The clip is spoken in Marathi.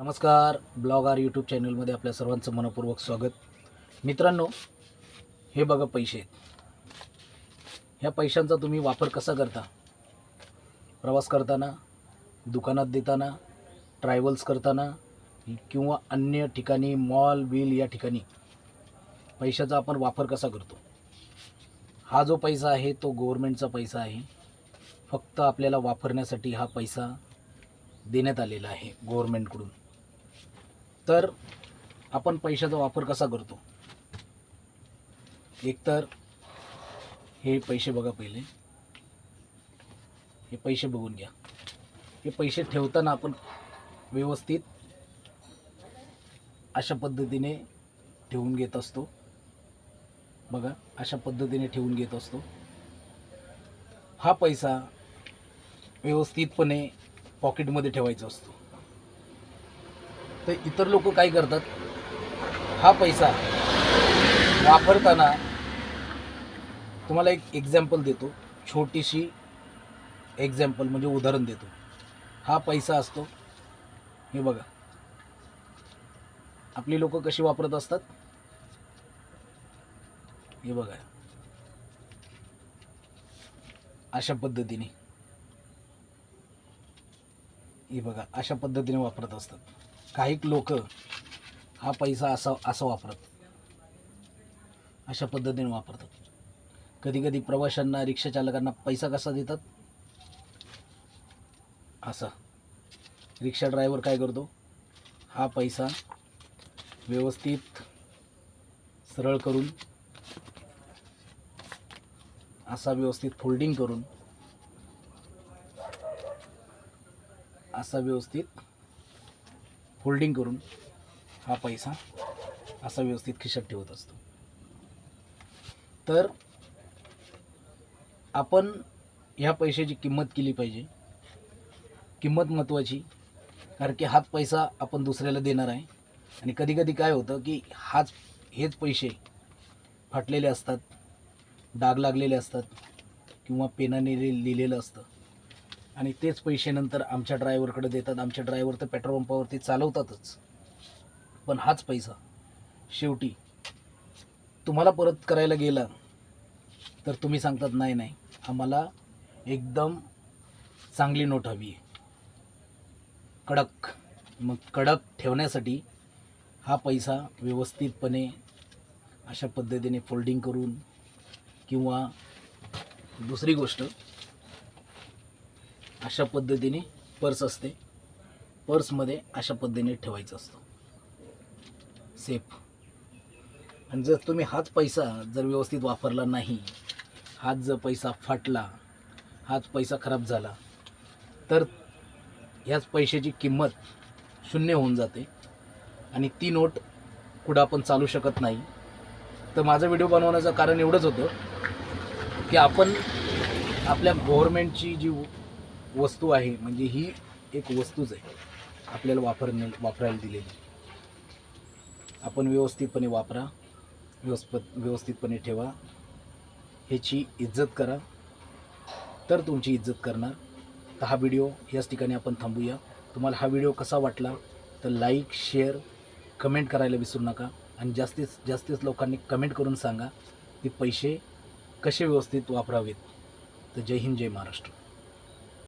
नमस्कार. ब्लॉग आर यूट्यूब चॅनलमध्ये आपल्या सर्वांचं मनपूर्वक स्वागत. मित्रांनो हे बघा पैसे. ह्या पैशांचा तुम्ही वापर कसा करता? प्रवास करताना दुकानात देताना ट्रॅव्हल्स करताना किंवा अन्य ठिकाणी मॉल बिल या ठिकाणी पैशाचा आपण वापर कसा करतो? हा जो पैसा आहे तो गव्हर्मेंटचा पैसा आहे. फक्त आपल्याला वापरण्यासाठी हा पैसा देण्यात आलेला आहे गव्हर्मेंटकडून तर आपण पैशाचा वापर कसा करतो? एकतर हे पैसे बघा पहिले. हे पैसे बघून घ्या. हे पैसे ठेवताना आपण व्यवस्थित अशा पद्धतीने ठेवून घेत असतो. बघा अशा पद्धतीने ठेवून घेत असतो. हा पैसा व्यवस्थितपणे पॉकेटमध्ये ठेवायचा असतो. तर इतर लोक काय करतात? हा पैसा वापरताना तुम्हाला एक एक्झाम्पल देतो. छोटीशी एक्झाम्पल म्हणजे उदाहरण देतो. हा पैसा असतो. हे बघा. आपली लोक कशी वापरत असतात? हे बघा. अशा पद्धतीने. हे बघा अशा पद्धतीने वापरत असतात. काही लोक हा पैसा असा असं वापरत. अशा पद्धतीने वापरतात. कधी कधी प्रवाशांना रिक्षाचालकांना पैसा कसा देतात? असा. रिक्षा ड्रायव्हर काय करतो? हा पैसा व्यवस्थित सरळ करून असा व्यवस्थित फोल्डिंग करून असा व्यवस्थित फोल्डिंग करून हा पैसा असा व्यवस्थित खिशात ठेवत असतो. तर आपण ह्या पैशाची किंमत केली पाहिजे. किंमत महत्त्वाची कारण की हाच पैसा आपण दुसऱ्याला देणार आहे. आणि कधीकधी काय होतं की हाच हेच पैसे फाटलेले असतात डाग लागलेले असतात किंवा पेनाने लिहिलेलं असतं. आणि तेच पैसे नंतर आमच्या ड्रायव्हरकडे देतात. आमच्या ड्रायव्हर तर पेट्रोल पंपावरती चालवतातच. पण हाच पैसा. शेवटी तुम्हाला परत करायला गेला तर तुम्ही सांगतात नाही नाही. आम्हाला एकदम चांगली नोट हवी आहे. कडक. मग कडक ठेवण्यासाठी हा पैसा व्यवस्थितपणे अशा पद्धतीने फोल्डिंग करून किंवा दुसरी गोष्ट अशा पद्धतीने पर्स असते. पर्समध्ये अशा पद्धतीने ठेवायचं असतं. सेफ आणि जर तुम्ही हाच पैसा जर व्यवस्थित वापरला नाही हाच जर पैसा फाटला हाच पैसा खराब झाला तर ह्याच पैशाची किंमत शून्य होऊन जाते. आणि ती नोट कुठं आपण चालू शकत नाही. तर माझा व्हिडिओ बनवण्याचं कारण एवढंच होतं की आपण आपल्या गव्हर्मेंटची जी वस्तू आहे म्हणजे ही एक वस्तूच आहे. आपल्याला वापरणे वापरायला दिलेली. आपण व्यवस्थितपणे वापरा व्यवस्थित व्यवस्थितपणे ठेवा. ह्याची इज्जत करा. तर तुमची इज्जत करणार. तर हा व्हिडिओ याच ठिकाणी आपण थांबूया. तुम्हाला हा व्हिडिओ कसा वाटला तर लाईक शेअर कमेंट करायला विसरू नका. आणि जास्तीत जास्तीत लोकांनी कमेंट करून सांगा की पैसे कसे व्यवस्थित वापरावेत. तर जय हिंद जय महाराष्ट्र.